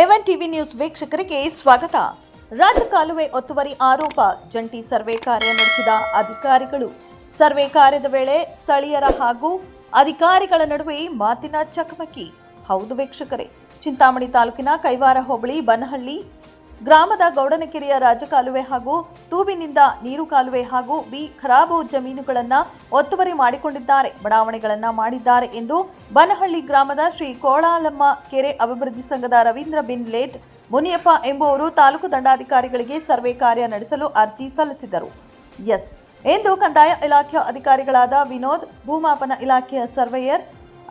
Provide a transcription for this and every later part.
ಎವನ್ TV news ವೀಕ್ಷಕರಿಗೆ ಸ್ವಾಗತ. ರಾಜಕಾಲುವೆ ಒತ್ತುವರಿ ಆರೋಪ. ಜಂಟಿ ಸರ್ವೆ ಕಾರ್ಯ ನಡೆಸಿದ ಅಧಿಕಾರಿಗಳು. ಸರ್ವೆ ಕಾರ್ಯದ ವೇಳೆ ಸ್ಥಳೀಯರ ಹಾಗೂ ಅಧಿಕಾರಿಗಳ ನಡುವೆ ಮಾತಿನ ಚಕಮಕಿ. ಹೌದು ವೀಕ್ಷಕರೇ. ಚಿಂತಾಮಣಿ ತಾಲೂಕಿನ ಕೈವಾರ ಹೋಬಳಿ ಬನಹಳ್ಳಿ ಗ್ರಾಮದ ಗೌಡನಕೆರೆಯ ರಾಜಕಾಲುವೆ ಹಾಗೂ ತೂಬಿನಿಂದ ನೀರು ಕಾಲುವೆ ಹಾಗೂ ಬಿ ಖರಾಬು ಜಮೀನುಗಳನ್ನು ಒತ್ತುವರಿ ಮಾಡಿಕೊಂಡಿದ್ದಾರೆ. ಬಡಾವಣೆಗಳನ್ನು ಮಾಡಿದ್ದಾರೆ ಎಂದು ಬನಹಳ್ಳಿ ಗ್ರಾಮದ ಶ್ರೀ ಕೋಳಾಲಮ್ಮ ಕೆರೆ ಅಭಿವೃದ್ಧಿ ಸಂಘದ ರವೀಂದ್ರ ಬಿನ್ ಲೇಟ್ ಮುನಿಯಪ್ಪ ಎಂಬುವರು ತಾಲೂಕು ದಂಡಾಧಿಕಾರಿಗಳಿಗೆ ಸರ್ವೆ ಕಾರ್ಯ ನಡೆಸಲು ಅರ್ಜಿ ಸಲ್ಲಿಸಿದರು ಎಸ್. ಎಂದು ಕಂದಾಯ ಇಲಾಖೆಯ ಅಧಿಕಾರಿಗಳಾದ ವಿನೋದ್, ಭೂಮಾಪನ ಇಲಾಖೆಯ ಸರ್ವೇಯರ್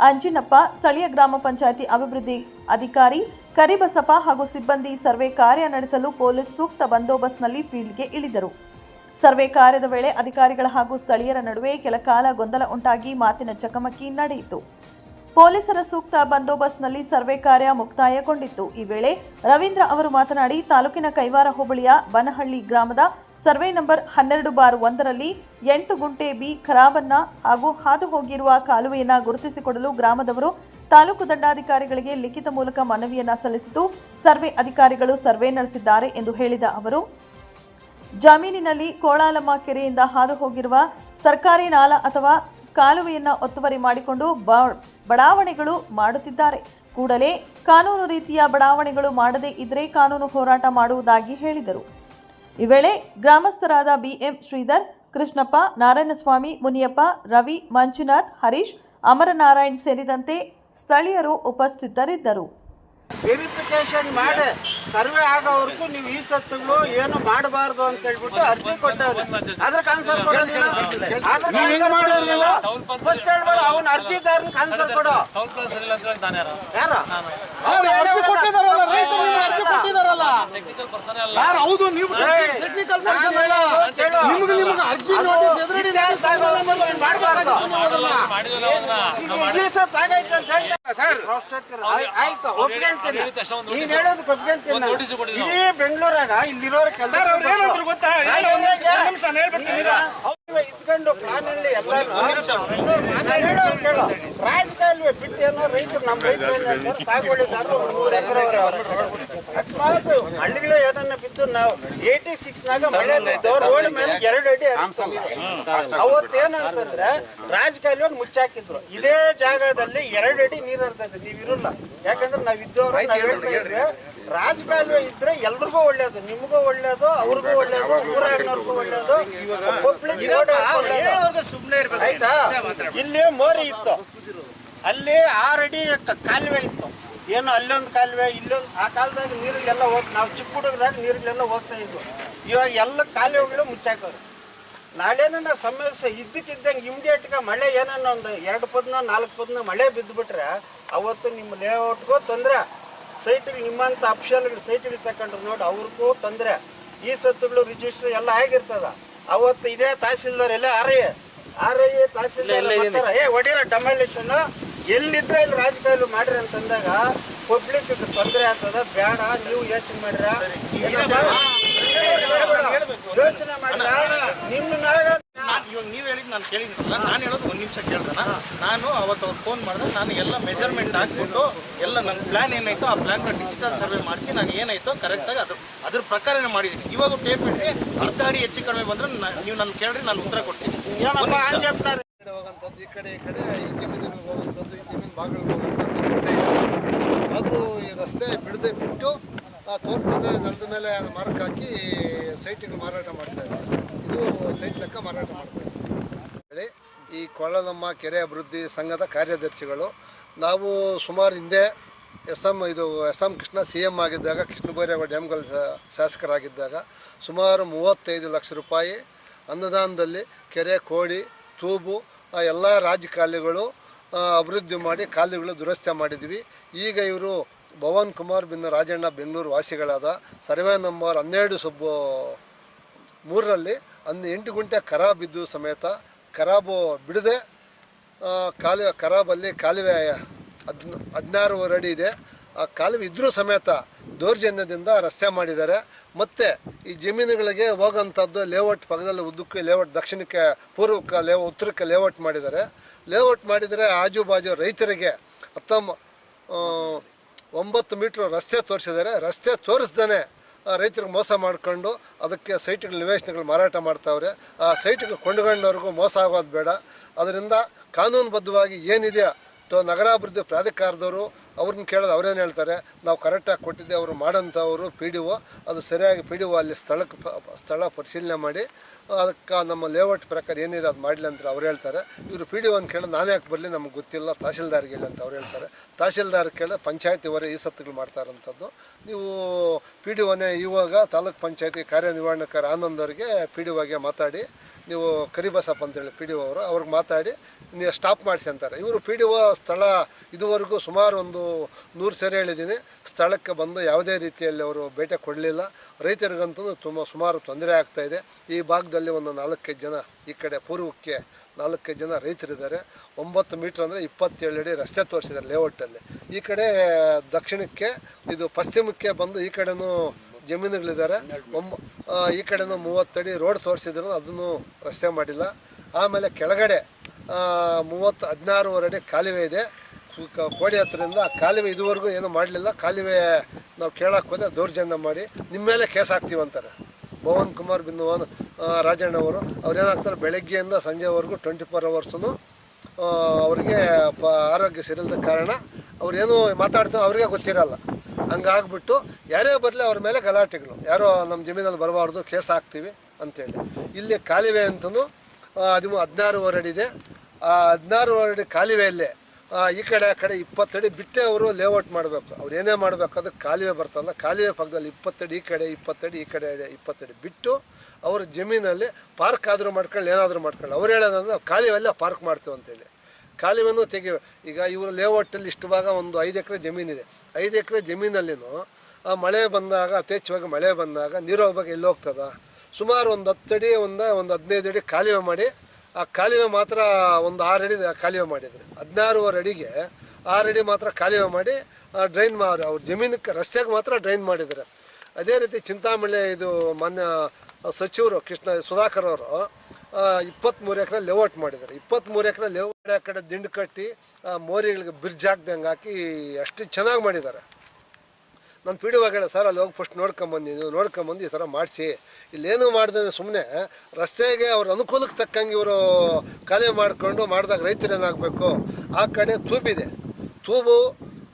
ಅಂಜಿನಪ್ಪ, ಸ್ಥಳೀಯ ಗ್ರಾಮ ಪಂಚಾಯಿತಿ ಅಭಿವೃದ್ಧಿ ಅಧಿಕಾರಿ ಕರಿಬಸಪ್ಪ ಹಾಗೂ ಸಿಬ್ಬಂದಿ ಸರ್ವೆ ಕಾರ್ಯ ನಡೆಸಲು ಪೊಲೀಸ್ ಸೂಕ್ತ ಬಂದೋಬಸ್ತ್ನಲ್ಲಿ ಫೀಲ್ಡ್ಗೆ ಇಳಿದರು. ಸರ್ವೆ ಕಾರ್ಯದ ವೇಳೆ ಅಧಿಕಾರಿಗಳ ಹಾಗೂ ಸ್ಥಳೀಯರ ನಡುವೆ ಕೆಲಕಾಲ ಗೊಂದಲ ಉಂಟಾಗಿ ಮಾತಿನ ಚಕಮಕಿ ನಡೆಯಿತು. ಪೊಲೀಸರ ಸೂಕ್ತ ಬಂದೋಬಸ್ತ್ನಲ್ಲಿ ಸರ್ವೆ ಕಾರ್ಯ ಮುಕ್ತಾಯಗೊಂಡಿತ್ತು. ಈ ವೇಳೆ ರವೀಂದ್ರ ಅವರು ಮಾತನಾಡಿ, ತಾಲೂಕಿನ ಕೈವಾರ ಹೋಬಳಿಯ ಬನಹಳ್ಳಿ ಗ್ರಾಮದ ಸರ್ವೆ ನಂಬರ್ ಹನ್ನೆರಡು ಬಾರ್ ಒಂದರಲ್ಲಿ ಎಂಟು ಗುಂಟೆ ಬಿ ಖರಾಬನ್ನ ಹಾಗೂ ಹಾದು ಹೋಗಿರುವ ಕಾಲುವೆಯನ್ನ ಗುರುತಿಸಿಕೊಡಲು ಗ್ರಾಮದವರು ತಾಲೂಕು ದಂಡಾಧಿಕಾರಿಗಳಿಗೆ ಲಿಖಿತ ಮೂಲಕ ಮನವಿಯನ್ನ ಸಲ್ಲಿಸಿತು ಸರ್ವೆ ಅಧಿಕಾರಿಗಳು ಸರ್ವೆ ನಡೆಸಿದ್ದಾರೆ ಎಂದು ಹೇಳಿದ ಅವರು. ಜಮೀನಿನಲ್ಲಿ ಕೋಳಾಲಮ್ಮ ಕೆರೆಯಿಂದ ಹಾದು ಹೋಗಿರುವ ಸರ್ಕಾರಿ ನಾಲ ಅಥವಾ ಕಾಲುವೆಯನ್ನ ಒತ್ತುವರಿ ಮಾಡಿಕೊಂಡು ಬಡಾವಣೆಗಳು ಮಾಡುತ್ತಿದ್ದಾರೆ. ಕೂಡಲೇ ಕಾನೂನು ರೀತಿಯ ಬಡಾವಣೆಗಳು ಮಾಡದೇ ಇದ್ರೆ ಕಾನೂನು ಹೋರಾಟ ಮಾಡುವುದಾಗಿ ಹೇಳಿದರು. ಈ ವೇಳೆ ಗ್ರಾಮಸ್ಥರಾದ ಬಿಎಂ ಶ್ರೀಧರ್ ಕೃಷ್ಣಪ್ಪ ನಾರಾಯಣಸ್ವಾಮಿ ಮುನಿಯಪ್ಪ ರವಿ ಮಂಜುನಾಥ್ ಹರೀಶ್ ಅಮರನಾರಾಯಣ್ ಸೇರಿದಂತೆ ಸ್ಥಳೀಯರು ಉಪಸ್ಥಿತರಿದ್ದರು. ವೆರಿಫಿಕೇಶನ್ ಮಾಡಿ ಸರ್ವೆ ಆಗೋವರೆಗೂ ನೀವು ಈ ಸತ್ತುಗಳು ಏನು ಮಾಡಬಾರ್ದು ಅಂತ ಹೇಳ್ಬಿಟ್ಟು ಅರ್ಜಿ ಕೊಟ್ಟವ್ರೆ. ಅದ್ರ ಕಾನ್ಸರ್ ಕೊಡೋದಿಲ್ಲ ಫಸ್ಟ್ ಹೇಳ್ಬೇಡ ಅವನ ಅರ್ಜಿದಾರನ ಕಾನ್ಸರ್ ಕೊಡು. ಯಾರು? ಯಾರು? ಅರ್ಜಿ ಕೊಟ್ಟಿದಾರಲ್ಲ ರೈತರು ಅರ್ಜಿ ಕೊಟ್ಟಿದಾರಲ್ಲ ಟೆಕ್ನಿಕಲ್ ಪರ್ಸನ್ ಅಲ್ಲ. ಯಾರು? ಹೌದು ನೀವು ಟೆಕ್ನಿಕಲ್ ಪರ್ಸನ್ ಅಲ್ಲ. ನಿಮ್ಗೆ ನಿಮ್ಗೆ ಅರ್ಜಿ ನೋಟಿಸ್ ಎದುರುಗಡೆ notice ಮಾಡಬಾರ್ದು? ಮಾಡಲ್ಲ ಮಾಡಿದ್ವಲ್ಲ ಅದನ್ನ ಈ ಸತ್ ಆಗೈತೆ ಅಂತ ಹೇಳ್ತಾರೆ ಸರ್. ಆಯ್ತು ತಕ್ಷಣ ಒಂದು ನೀನ್ ಬೆಂಗಳೂರಾಗ ಇಲ್ಲಿರೋರ ಕೆಲಸ ಗೊತ್ತಾ? ಇದ್ಕೊಂಡು ಪ್ಲಾನ್ ಅಲ್ಲಿ ಎಲ್ಲ ರಾಜಕಾಲುವೆ ಬಿಟ್ಟು ಏನೋ ರೈತರು ನಮ್ಮ ರೈತರು ಸಾಗುವಳಿದಾರರು ನೂರು ಎಕರೆ ಅಕಸ್ಮಾತ್ ಹಳ್ಳಿಗಳು ಏನನ್ನ ಬಿದ್ದು ನಾವು ಏಯ್ಟಿ ಸಿಕ್ಸ್ ನಾಗ ಮಳೆ ಬಿದ್ದು ರೋಡ್ ಮೇಲೆ ಎರಡು ಅಡಿ ಅವತ್ತೇನಂತಂದ್ರೆ ರಾಜಕಾಲುವೆ ಮುಚ್ಚಾಕಿದ್ರು. ಇದೇ ಜಾಗದಲ್ಲಿ ಎರಡು ಅಡಿ ನೀರು ಇರ್ತದೆ ನೀವು ಇರಲ್ಲ ಯಾಕಂದ್ರೆ ನಾವ್ ಇದ್ದವ್ರು ರಾಜಕಾಲುವೆ ಇದ್ರೆ ಎಲ್ರಿಗೂ ಒಳ್ಳೇದು ನಿಮಗೂ ಒಳ್ಳೇದು ಅವ್ರಿಗೂ ಒಳ್ಳೇದು ಊರಾಗಿನವ್ರಿಗೂ ಒಳ್ಳೇದು ಪಬ್ಲಿಕ್ ಸುಮ್ಮನೆ ಆಯ್ತಾ? ಇಲ್ಲಿ ಮೋರಿ ಇತ್ತು. ಅಲ್ಲಿ ಆರಡಿ ಕಾಲುವೆ ಇತ್ತು. ಏನು ಅಲ್ಲೊಂದು ಕಾಲುವೆ ಇಲ್ಲೊಂದು ಆ ಕಾಲದಾಗ ನೀರಿಗೆಲ್ಲ ಹೋಗ್ ನಾವು ಚಿಕ್ಕ ಹುಡುಗರಾಗ ನೀರಿಗೆಲ್ಲ ಹೋಗ್ತಾ ಇದ್ವು. ಇವಾಗ ಎಲ್ಲ ಕಾಲುವೆಗಳು ಮುಚ್ಚಾಕವ್ರು ನಾಳೆನ ಸಮಸ್ಯೆ ಇದ್ದಕ್ಕಿದ್ದಂಗೆ ಇಮ್ಡಿಯೇಟ್ಗೆ ಮಳೆ ಏನನ್ನ ಒಂದು ಎರಡು ಪದ್ನ ನಾಲ್ಕು ಪದ್ನ ಮಳೆ ಬಿದ್ದುಬಿಟ್ರೆ ಅವತ್ತು ನಿಮ್ಮ ಲೇಔಟ್ಗೂ ತೊಂದರೆ ಸೈಟ್ಗಳು ನಿಮ್ಮಂಥ ಅಫಿಷಿಯಲ್ಗಳು ಸೈಟ್ ತಗೊಂಡ್ರು ನೋಡಿ ಅವ್ರಿಗೂ ತೊಂದರೆ. ಈ ಸತ್ತುಗಳು ರಿಜಿಸ್ಟರ್ ಎಲ್ಲ ಆಗಿರ್ತದ. ಅವತ್ತು ಇದೇ ತಹಸೀಲ್ದಾರ್ ಎಲ್ಲ R I R I tahsildar ಬರ್ತಾರ. ಏ ಹೊಡೀರ ಡೆಮಾಲಿಷನ್ ಎಲ್ಲಿದ್ರೆ ಇಲ್ಲಿ ರಾಜಕಾಲುವೆ ಮಾಡ್ರಿ ಅಂತಂದಾಗ ಪಬ್ಲಿಕ್ ತೊಂದರೆ ಆಗ್ತದ ಬೇಡ ನೀವು ಯೋಚನೆ ಮಾಡ್ರ. ಯೋಚನೆ ಮಾಡ್ರ. ನಿಮ್ಮನ್ನಾಗ ಇವಾಗ ನೀವು ಹೇಳಿದ್ ನಾನು ಕೇಳಿದ್ರಲ್ಲ ನಾನು ಹೇಳೋದು ಒಂದು ನಿಮಿಷ ಕೇಳ್ದನ. ನಾನು ಅವತ್ತು ಅವ್ರು ಫೋನ್ ಮಾಡಿದ್ರೆ ನಾನು ಎಲ್ಲ ಮೆಜರ್ಮೆಂಟ್ ಹಾಕ್ಬಿಟ್ಟು ಎಲ್ಲ ನನ್ನ ಪ್ಲಾನ್ ಏನಾಯ್ತು ಆ ಪ್ಲಾನ್ ಡಿಜಿಟಲ್ ಸರ್ವೆ ಮಾಡಿಸಿ ನಾನು ಏನಾಯ್ತು ಕರೆಕ್ಟಾಗಿ ಅದ್ರ ಅದ್ರ ಪ್ರಕಾರನೇ ಮಾಡಿದ್ದೀನಿ ಇವಾಗ ಟೇಪ್ ಇಟ್ಟರೆ ಅರ್ಧ ಅಡಿ ಹೆಚ್ಚು ಕಡಿಮೆ ಬಂದ್ರೆ ನೀವು ನನ್ನ ಕೇಳ್ರಿ ನಾನು ಉತ್ತರ ಕೊಡ್ತೀನಿ. ಹೋಗೋಂಥದ್ದು ಈ ಕಡೆ ಈ ಕಡೆ ಈ ಹೋಗೋಂಥದ್ದು ಈ ಜಮೀನು ಭಾಗಗಳಿಗೆ ಹೋಗೋಂಥದ್ದು ರಸ್ತೆ ಆದರೂ ಈ ರಸ್ತೆ ಬಿಡದೆ ಬಿಟ್ಟು ಆ ತೋಟದಿಂದ ನೆಲದ ಮೇಲೆ ಮಾರಕ್ಕೆ ಹಾಕಿ ಸೈಟಿಗೆ ಮಾರಾಟ ಮಾಡ್ತಾ ಇದ್ದಾರೆ. ಇದು ಸೈಟ್ ಲೆಕ್ಕ ಮಾರಾಟ ಈ ಕೊಳ್ಳಲಮ್ಮ ಕೆರೆ ಅಭಿವೃದ್ಧಿ ಸಂಘದ ಕಾರ್ಯದರ್ಶಿಗಳು, ನಾವು ಸುಮಾರು ಹಿಂದೆ ಎಸ್ ಎಂ ಇದು S M Krishna C M ಆಗಿದ್ದಾಗ, ಕೃಷ್ಣ ಬೈರೇಗೌಡ ಡ್ಯಾಮ್ಗಳ ಶಾಸಕರಾಗಿದ್ದಾಗ ಸುಮಾರು ಮೂವತ್ತೈದು ಲಕ್ಷ ರೂಪಾಯಿ ಅನ್ನದಾನದಲ್ಲಿ ಕೆರೆ ಕೋಡಿ ತೂಬು ಎಲ್ಲ ರಾಜ್ಯ ಕಾಲುಗಳು ಅಭಿವೃದ್ಧಿ ಮಾಡಿ ಕಾಲುಗಳು ದುರಸ್ತಿ ಮಾಡಿದ್ವಿ. ಈಗ ಇವರು ಭವನ್ ಕುಮಾರ್ ಬಿನ್ನ ರಾಜಣ್ಣ ಬೆಂಗಳೂರು ವಾಸಿಗಳಾದ ಸರ್ವೆ ನಂಬರ್ ಹನ್ನೆರಡು ಸುಬ್ಬು ಮೂರರಲ್ಲಿ ಅಂದು ಎಂಟು ಗುಂಟೆ ಖರಾಬ್ ಇದ್ದು ಸಮೇತ ಖರಾಬು ಬಿಡದೆ ಕಾಲುವೆ ಖರಾಬಲ್ಲಿ ಕಾಲುವೆ ಹದ್ ಹದಿನಾರೂವರೆ ಅಡಿ ಇದೆ. ಆ ಕಾಲುವೆ ಇದ್ರೂ ಸಮೇತ ದೌರ್ಜನ್ಯದಿಂದ ರಸ್ತೆ ಮಾಡಿದ್ದಾರೆ. ಮತ್ತು ಈ ಜಮೀನುಗಳಿಗೆ ಹೋಗೋಂಥದ್ದು ಲೇಔಟ್, ಪಕ್ಕದಲ್ಲಿ ಉದ್ದಕ್ಕೆ ಲೇಔಟ್, ದಕ್ಷಿಣಕ್ಕೆ ಪೂರ್ವಕ್ಕೆ ಲೇ ಉತ್ತರಕ್ಕೆ ಲೇಔಟ್ ಮಾಡಿದ್ದಾರೆ. ಲೇಔಟ್ ಮಾಡಿದರೆ ಆಜು ಬಾಜು ರೈತರಿಗೆ ಹತ್ತೊಂಬ ಒಂಬತ್ತು ಮೀಟ್ರ್ ರಸ್ತೆ ತೋರಿಸಿದ್ದಾರೆ. ರಸ್ತೆ ತೋರಿಸ್ದೇ ರೈತರಿಗೆ ಮೋಸ ಮಾಡಿಕೊಂಡು ಅದಕ್ಕೆ ಸೈಟ್ಗಳ, ನಿವೇಶನಗಳು ಮಾರಾಟ ಮಾಡ್ತಾವ್ರೆ. ಆ ಸೈಟ್ಗಳು ಕೊಂಡುಕೊಂಡವ್ರಿಗೂ ಮೋಸ ಆಗೋದು ಬೇಡ. ಅದರಿಂದ ಕಾನೂನುಬದ್ಧವಾಗಿ ಏನಿದೆಯೋ ನಗರಾಭಿವೃದ್ಧಿ ಪ್ರಾಧಿಕಾರದವರು ಅವ್ರನ್ನ ಕೇಳೋದು ಅವ್ರೇನು ಹೇಳ್ತಾರೆ? ನಾವು ಕರೆಕ್ಟಾಗಿ ಕೊಟ್ಟಿದ್ದೆ, ಅವರು ಮಾಡೋಂಥವ್ರು ಪಿ ಡಿ ಒ ಅದು ಸರಿಯಾಗಿ ಪಿ ಡಿ ಒ ಅಲ್ಲಿ ಸ್ಥಳಕ್ಕೆ ಸ್ಥಳ ಪರಿಶೀಲನೆ ಮಾಡಿ, ಅದಕ್ಕೆ ನಮ್ಮ ಲೇಔಟ್ ಪ್ರಕಾರ ಏನಿದೆ ಅದು ಮಾಡಲಿ ಅಂತ ಅವ್ರು ಹೇಳ್ತಾರೆ. ಇವರು ಪಿ ಡಿ ಒನ್ ಕೇಳಿ ನಾನು ಯಾಕೆ ಬರಲಿ ನಮ್ಗೆ ಗೊತ್ತಿಲ್ಲ ತಹಸೀಲ್ದಾರ್ಗೆ ಹೇಳಿ ಅಂತ ಅವ್ರು ಹೇಳ್ತಾರೆ. ತಹಶೀಲ್ದಾರ್ ಕೇಳಿ ಪಂಚಾಯತಿ ಈ ಸತ್ತುಗಳು ಮಾಡ್ತಾರಂಥದ್ದು. ನೀವು ಪಿ ಡಿ ಒನೇ ಇವಾಗ ತಾಲೂಕ್ ಪಂಚಾಯತಿ ಕಾರ್ಯನಿರ್ವಹಣಕಾರ ಆನಂದ್ ಅವರಿಗೆ ಪಿ ಡಿ ಒಗೆ ಮಾತಾಡಿ ನೀವು ಕರಿಬಸಪ್ಪ ಅಂತೇಳಿ ಪಿ ಡಿ ಒ ಅವರು, ಅವ್ರಿಗೆ ಮಾತಾಡಿ, ನೀವು ಸ್ಟಾಪ್ ಮಾಡಿಸಿ ಅಂತಾರೆ. ಇವರು ಪಿ ಡಿ ಒ ಸ್ಥಳ ಇದುವರೆಗೂ ಸುಮಾರು ಒಂದು ನೂರು ಸರಿ ಹೇಳಿದ್ದೀನಿ ಸ್ಥಳಕ್ಕೆ ಬಂದು ಯಾವುದೇ ರೀತಿಯಲ್ಲಿ ಅವರು ಭೇಟಿ ಕೊಡಲಿಲ್ಲ. ರೈತರಿಗಂತೂ ತುಂಬ ಸುಮಾರು ತೊಂದರೆ ಆಗ್ತಾಯಿದೆ ಈ ಭಾಗದಲ್ಲಿ ಒಂದು ನಾಲ್ಕೈದು ಜನ ಈ ಕಡೆ ಪೂರ್ವಕ್ಕೆ ನಾಲ್ಕೈದು ಜನ ರೈತರಿದ್ದಾರೆ. ಒಂಬತ್ತು ಮೀಟ್ರ್ ಅಂದರೆ ಇಪ್ಪತ್ತೇಳು ಅಡಿ ರಸ್ತೆ ತೋರಿಸಿದ್ದಾರೆ ಲೇಔಟಲ್ಲಿ ಈ ಕಡೆ ದಕ್ಷಿಣಕ್ಕೆ, ಇದು ಪಶ್ಚಿಮಕ್ಕೆ ಬಂದು ಈ ಕಡೆನೂ ಜಮೀನುಗಳಿದ್ದಾರೆ. ಒಂಬ ಈ ಕಡೆನೂ ಮೂವತ್ತಡಿ ರೋಡ್ ತೋರಿಸಿದ್ರು, ಅದನ್ನು ರಸ್ತೆ ಮಾಡಿಲ್ಲ. ಆಮೇಲೆ ಕೆಳಗಡೆ ಮೂವತ್ತು, ಹದಿನಾರೂವರೆ ಅಡಿ ಕಾಲುವೆ ಇದೆ. ಕೋಡಿ ಹತ್ರದಿಂದ ಆ ಕಾಲುವೆ ಇದುವರೆಗೂ ಏನೂ ಮಾಡಲಿಲ್ಲ. ಕಾಲುವೆ ನಾವು ಕೇಳಕ್ಕೆ ಹೋದರೆ ದೌರ್ಜನ್ಯ ಮಾಡಿ ನಿಮ್ಮ ಮೇಲೆ ಕೇಸ್ ಹಾಕ್ತೀವಿ ಅಂತಾರೆ. ಪವನ್ ಕುಮಾರ್ ಬಿಂದುವನ್ ರಾಜಣ್ಣ ಅವರು ಅವ್ರೇನಾಗ್ತಾರೆ ಬೆಳಗ್ಗೆಯಿಂದ ಸಂಜೆವರೆಗೂ ಟ್ವೆಂಟಿ ಫೋರ್ ಅವರ್ಸೂ ಅವರಿಗೆ ಪ, ಆರೋಗ್ಯ ಸರಿಯಿಲ್ಲದ ಕಾರಣ ಅವ್ರೇನು ಮಾತಾಡ್ತೀವೋ ಅವ್ರಿಗೆ ಗೊತ್ತಿರಲ್ಲ. ಹಂಗಾಗ್ಬಿಟ್ಟು ಯಾರೇ ಬರಲಿ ಅವ್ರ ಮೇಲೆ ಗಲಾಟೆಗಳು. ಯಾರೋ ನಮ್ಮ ಜಮೀನಲ್ಲಿ ಬರಬಾರ್ದು, ಕೇಸ್ ಹಾಕ್ತೀವಿ ಅಂತೇಳಿ. ಇಲ್ಲಿ ಕಾಲುವೆ ಅಂತೂ ಹದಿಮೂ, ಹದಿನಾರು ಇದೆ ಆ, ಹದಿನಾರು ಅಡಿ ಕಾಲಿವೆಯಲ್ಲೇ ಈ ಕಡೆ, ಆ ಕಡೆ ಇಪ್ಪತ್ತಡಿ ಬಿಟ್ಟೆ ಅವರು ಲೇಔಟ್ ಮಾಡಬೇಕು. ಅವ್ರು ಏನೇ ಮಾಡಬೇಕು ಅದು ಕಾಲುವೆ ಬರ್ತಲ್ಲ. ಕಾಲುವೆ ಪಕ್ಕದಲ್ಲಿ ಇಪ್ಪತ್ತಡಿ, ಈ ಕಡೆ ಇಪ್ಪತ್ತಡಿ, ಈ ಕಡೆ ಇಪ್ಪತ್ತಡಿ ಬಿಟ್ಟು ಅವ್ರ ಜಮೀನಲ್ಲಿ ಪಾರ್ಕ್ ಆದರೂ ಮಾಡ್ಕೊಳ್ಳಿ, ಏನಾದರೂ ಮಾಡ್ಕೊಳ್ಳಿ. ಅವ್ರು ಹೇಳೋದಂದ್ರೆ ನಾವು ಕಾಲುವೆಲ್ಲ ಪಾರ್ಕ್ ಮಾಡ್ತೀವಿ ಅಂತೇಳಿ. ಕಾಲುವೆನೂ ತೆಗೆಯುವ ಈಗ ಇವರು ಲೇಔಟಲ್ಲಿ ಇಷ್ಟು ಭಾಗ ಒಂದು ಐದು ಎಕರೆ ಜಮೀನಿದೆ. ಐದು ಎಕರೆ ಜಮೀನಲ್ಲಿನೂ, ಆ ಮಳೆ ಬಂದಾಗ, ಯಥೇಚ್ಛವಾಗಿ ಮಳೆ ಬಂದಾಗ ನೀರು ಹೋಗ್ಬೇಕು, ಎಲ್ಲಿ ಹೋಗ್ತದ? ಸುಮಾರು ಒಂದು ಹತ್ತಡಿ ಒಂದು ಒಂದು ಹದಿನೈದು ಅಡಿ ಕಾಲುವೆ ಮಾಡಿ, ಆ ಕಾಲುವೆ ಮಾತ್ರ ಒಂದು ಆರು ಅಡಿ ಕಾಲುವೆ ಮಾಡಿದ್ರು. ಹದಿನಾರೂವರೆ ಅಡಿಗೆ ಆರು ಅಡಿ ಮಾತ್ರ ಕಾಲುವೆ ಮಾಡಿ ಡ್ರೈನ್ ಮಾಡಿ ಅವ್ರ ಜಮೀನಕ್ಕೆ ರಸ್ತೆಗೆ ಮಾತ್ರ ಡ್ರೈನ್ ಮಾಡಿದ್ದಾರೆ ಅದೇ ರೀತಿ ಚಿಂತಾಮಣಿ, ಇದು ಮಾನ್ಯ ಸಚಿವರು ಕೃಷ್ಣ ಸುಧಾಕರ್ ಅವರು ಇಪ್ಪತ್ತ್ಮೂರು ಎಕರೆ ಲೇಔಟ್ ಮಾಡಿದ್ದಾರೆ. ಇಪ್ಪತ್ತ್ಮೂರು ಎಕರೆ ಲೇಔಟ್ ಆ ಕಡೆ ದಿಂಡು ಕಟ್ಟಿ ಮೋರಿಗಳಿಗೆ ಬ್ರಿಡ್ಜ್ ಹಾಕ್ದಂಗೆ ಹಾಕಿ ಅಷ್ಟು ಚೆನ್ನಾಗಿ ಮಾಡಿದ್ದಾರೆ. ನಾನು ಪಿ ಡಿ ಹೇಳ ಸರ್, ಅಲ್ಲಿ ಹೋಗಿ ಫಸ್ಟ್ ನೋಡ್ಕೊಂಬಂದು ನೀವು ನೋಡ್ಕೊಂಬಂದು ಈ ಥರ ಮಾಡಿಸಿ. ಇಲ್ಲೇನು ಮಾಡ್ದೆ ಸುಮ್ಮನೆ ರಸ್ತೆಗೆ ಅವ್ರ ಅನುಕೂಲಕ್ಕೆ ತಕ್ಕಂಗೆ ಇವರು ಕಾಲೇ ಮಾಡಿಕೊಂಡು ಮಾಡಿದಾಗ ರೈತರು ಏನಾಗಬೇಕು? ಆ ಕಡೆ ತೂಬಿದೆ. ತೂಬು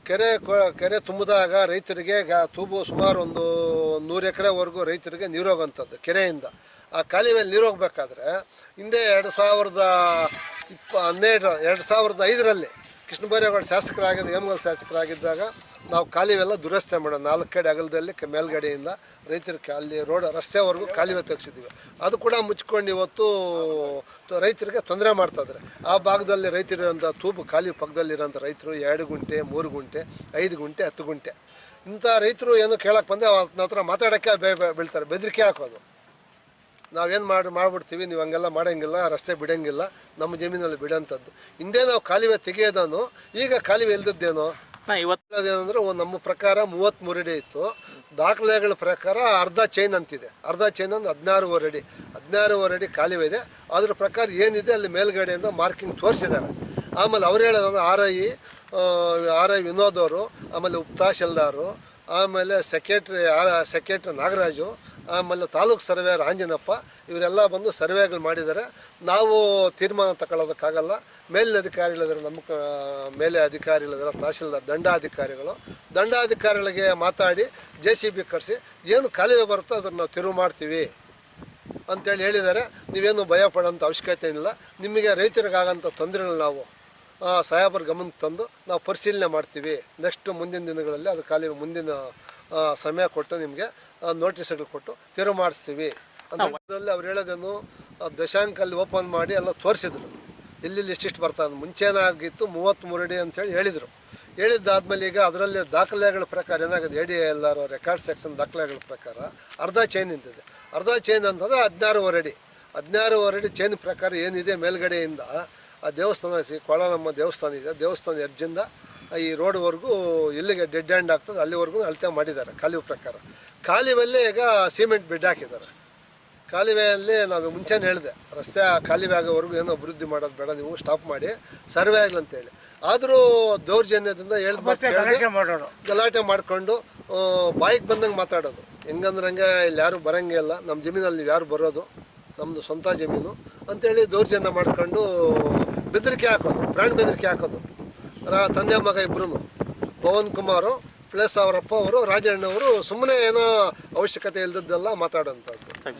ಕೆರೆ ಕೆರೆ ತುಂಬಿದಾಗ ರೈತರಿಗೆ ತೂಬು ಸುಮಾರು ಒಂದು ನೂರು ಎಕರೆವರೆಗೂ ರೈತರಿಗೆ ನೀರೋಗುವಂಥದ್ದು ಕೆರೆಯಿಂದ. ಆ ಕಾಲುವೆಯಲ್ಲಿ ನೀರು ಹೋಗ್ಬೇಕಾದ್ರೆ ಹಿಂದೆ ಎರಡು ಸಾವಿರದ ಇಪ್ಪ, ಹನ್ನೆರಡು, ಎರಡು ಸಾವಿರದ ಐದರಲ್ಲಿ ಕೃಷ್ಣ ಬೈರೇಗೌಡ ಶಾಸಕರಾಗಿದ್ದ, ಹೇಮಗಲ್ ಶಾಸಕರಾಗಿದ್ದಾಗ ನಾವು ಕಾಲುವೆಲ್ಲ ದುರಸ್ತಿ ಮಾಡೋಣ. ನಾಲ್ಕು ಕಡೆ ಅಗಲದಲ್ಲಿ ಮೇಲ್ಗಡೆಯಿಂದ ರೈತರ ಅಲ್ಲಿ ರೋಡ್ ರಸ್ತೆವರೆಗೂ ಕಾಲುವೆ ತೆಗೆಸಿದ್ದೀವಿ ಅದು ಕೂಡ ಮುಚ್ಕೊಂಡು ಇವತ್ತು ರೈತರಿಗೆ ತೊಂದರೆ ಮಾಡ್ತಾಯಿದ್ದಾರೆ ಆ ಭಾಗದಲ್ಲಿ ರೈತರಿರೋಂಥ ತೂಬು ಕಾಲುವೆ ಪಕ್ಕದಲ್ಲಿರೋಂಥ ರೈತರು ಎರಡು ಗುಂಟೆ, ಮೂರು ಗುಂಟೆ, ಐದು ಗುಂಟೆ, ಹತ್ತು ಗುಂಟೆ. ಇಂಥ ರೈತರು ಏನು ಕೇಳಕ್ಕೆ ಬಂದೆ ಅವನ ಹತ್ರ ಮಾತಾಡೋಕ್ಕೆ ಬೆ ಬೆದರಿಕೆ ಹಾಕೋದು. ನಾವೇನು ಮಾಡಿ ಮಾಡಿಬಿಡ್ತೀವಿ ನೀವು ಹಂಗೆಲ್ಲ ಮಾಡೋಂಗಿಲ್ಲ ರಸ್ತೆ ಬಿಡೋಂಗಿಲ್ಲ ನಮ್ಮ ಜಮೀನಲ್ಲಿ ಬಿಡೋಂಥದ್ದು ಹಿಂದೆ ನಾವು ಕಾಲುವೆ ತೆಗೆಯೋದನ್ನು ಈಗ ಕಾಲುವೆ ಇಲ್ದದ್ದೇನೋ? ಏನಂದ್ರೆ ಒಂದು ನಮ್ಮ ಪ್ರಕಾರ ಮೂವತ್ತ್ಮೂರು ಅಡಿ ಇತ್ತು. ದಾಖಲೆಗಳ ಪ್ರಕಾರ ಅರ್ಧ ಚೈನ್ ಅಂತಿದೆ. ಅರ್ಧ ಚೈನ್ ಅಂದ್ರೆ ಹದಿನಾರೂವರೆ ಅಡಿ ಹದಿನಾರೂವರೆ ಅಡಿ ಕಾಲುವೆ ಇದೆ. ಅದ್ರ ಪ್ರಕಾರ ಏನಿದೆ ಅಲ್ಲಿ ಮೇಲ್ಗಡೆಯಿಂದ ಮಾರ್ಕಿಂಗ್ ತೋರಿಸಿದ್ದಾರೆ. ಆಮೇಲೆ ಅವ್ರು ಹೇಳೋದಂದ್ರೆ R I R I Vinod ಅವರು ಆಮೇಲೆ ಉಪ್ತಾಶಲ್ದಾರು ತಹಶೀಲ್ದಾರು ಆಮೇಲೆ ಸೆಕ್ರೆಟ್ರಿ ಸೆಕ್ರೆಟ್ರಿ ನಾಗರಾಜು ಆಮೇಲೆ ತಾಲೂಕು ಸರ್ವೇಯರ್ ಆಂಜನಪ್ಪ ಇವರೆಲ್ಲ ಬಂದು ಸರ್ವೆಗಳು ಮಾಡಿದ್ದಾರೆ. ನಾವು ತೀರ್ಮಾನ ತಗೊಳ್ಳೋದಕ್ಕಾಗಲ್ಲ. ಮೇಲಿನ ಅಧಿಕಾರಿಗಳಿದ್ದಾರೆ ನಮ್ಮ ಮೇಲೆ ಅಧಿಕಾರಿಗಳಿದ್ದಾರೆ ತಹಶೀಲ್ದಾರ್ ದಂಡಾಧಿಕಾರಿಗಳು. ದಂಡಾಧಿಕಾರಿಗಳಿಗೆ ಮಾತಾಡಿ ಜೆ ಸಿ ಬಿ ಕರೆಸಿ ಏನು ಕಾಲುವೆ ಬರುತ್ತೋ ಅದನ್ನು ನಾವು ತಿರುವು ಮಾಡ್ತೀವಿ ಅಂತೇಳಿ ಹೇಳಿದ್ದಾರೆ. ನೀವೇನು ಭಯ ಪಡೋಂಥ ಅವಶ್ಯಕತೆ ಏನಿಲ್ಲ. ನಿಮಗೆ ರೈತರಿಗಾಗಂಥ ತೊಂದರೆಗಳು ನಾವು ಆ, ಸಾಹೇಬರ ಗಮನಕ್ಕೆ ತಂದು ನಾವು ಪರಿಶೀಲನೆ ಮಾಡ್ತೀವಿ. ನೆಕ್ಸ್ಟ್ ಮುಂದಿನ ದಿನಗಳಲ್ಲಿ ಅದು ಖಾಲಿ ಮುಂದಿನ ಸಮಯ ಕೊಟ್ಟು ನಿಮಗೆ ನೋಟಿಸ್ಗಳು ಕೊಟ್ಟು ತೆರವು ಮಾಡಿಸ್ತೀವಿ. ಅಂತ ಅದರಲ್ಲಿ ಅವ್ರು ಹೇಳೋದೇನು ದಶಾಂಕಲ್ಲಿ ಓಪನ್ ಮಾಡಿ ಎಲ್ಲ ತೋರಿಸಿದ್ರು. ಇಲ್ಲಿ ಇಷ್ಟಿಷ್ಟು ಬರ್ತದೆ ಮುಂಚೆನಾಗಿತ್ತು ಮೂವತ್ತ್ಮೂರು ಅಡಿ ಅಂತೇಳಿ ಹೇಳಿದರು. ಹೇಳಿದ್ದಾದ್ಮೇಲೆ ಈಗ ಅದರಲ್ಲಿ ದಾಖಲೆಗಳ ಪ್ರಕಾರ ಏನಾಗಿದೆ? A D L R record section ದಾಖಲೆಗಳ ಪ್ರಕಾರ ಅರ್ಧ ಚೈನ್ ನಿಂತಿದೆ. ಅರ್ಧ ಚೈನ್ ಅಂತಂದರೆ ಹದಿನಾರೂವರೆ ಅಡಿ. ಹದಿನಾರೂವರೆ ಅಡಿ ಚೈನ್ ಪ್ರಕಾರ ಏನಿದೆ ಮೇಲ್ಗಡೆಯಿಂದ? ಆ ದೇವಸ್ಥಾನ ಕೊಳ ನಮ್ಮ ದೇವಸ್ಥಾನ ಇದೆ. ದೇವಸ್ಥಾನ ಎಡ್ಜಿಂದ ಈ ರೋಡ್ವರೆಗೂ ಎಲ್ಲಿಗೆ ಡೆಡ್ ಹ್ಯಾಂಡ್ ಆಗ್ತದೆ. ಅಲ್ಲಿವರೆಗೂ ಅಳತೆ ಮಾಡಿದ್ದಾರೆ ಕಾಲುವೆ ಪ್ರಕಾರ. ಕಾಲುವೆಯಲ್ಲೇ ಈಗ ಸಿಮೆಂಟ್ ಬೆಡ್ ಹಾಕಿದ್ದಾರೆ. ಕಾಲುವೆಯಲ್ಲಿ ನಾವು ಮುಂಚೆನೇ ಹೇಳಿದೆ ರಸ್ತೆ ಕಾಲುವೆ ಆಗೋವರೆಗೂ ಏನೋ ಅಭಿವೃದ್ಧಿ ಮಾಡೋದು ಬೇಡ ನೀವು ಸ್ಟಾಪ್ ಮಾಡಿ ಸರ್ವೆ ಆಗಲಿ ಅಂತೇಳಿ. ಆದರೂ ದೌರ್ಜನ್ಯದಿಂದ ಹೇಳಿ ಗಲಾಟೆ ಮಾಡಿಕೊಂಡು ಬಾಯಿಗೆ ಬಂದಂಗೆ ಮಾತಾಡೋದು. ಹೆಂಗಂದ್ರೆ ಹಂಗೆ ಇಲ್ಲಿ ಯಾರು ಬರೋಂಗೆ ಇಲ್ಲ. ನಮ್ಮ ಜಮೀನಲ್ಲಿ ನೀವು ಯಾರು ಬರೋದು? ನಮ್ಮದು ಸ್ವಂತ ಜಮೀನು ಅಂತೇಳಿ ದೌರ್ಜನ್ಯ ಮಾಡ್ಕೊಂಡು ಬೆದರಿಕೆ ಹಾಕೋದು ಪ್ರಾಣ ಬೆದರಿಕೆ ಹಾಕೋದು. ರಾ ತಂದೆ ಮಗ ಇಬ್ಬರು ಪವನ್ ಕುಮಾರು ಪ್ಲಸ್ ಅವರಪ್ಪ ಅವರು ರಾಜಣ್ಣವರು ಸುಮ್ಮನೆ ಏನೋ ಅವಶ್ಯಕತೆ ಇಲ್ಲದದ್ದೆಲ್ಲ ಮಾತಾಡೋಂಥದ್ದು.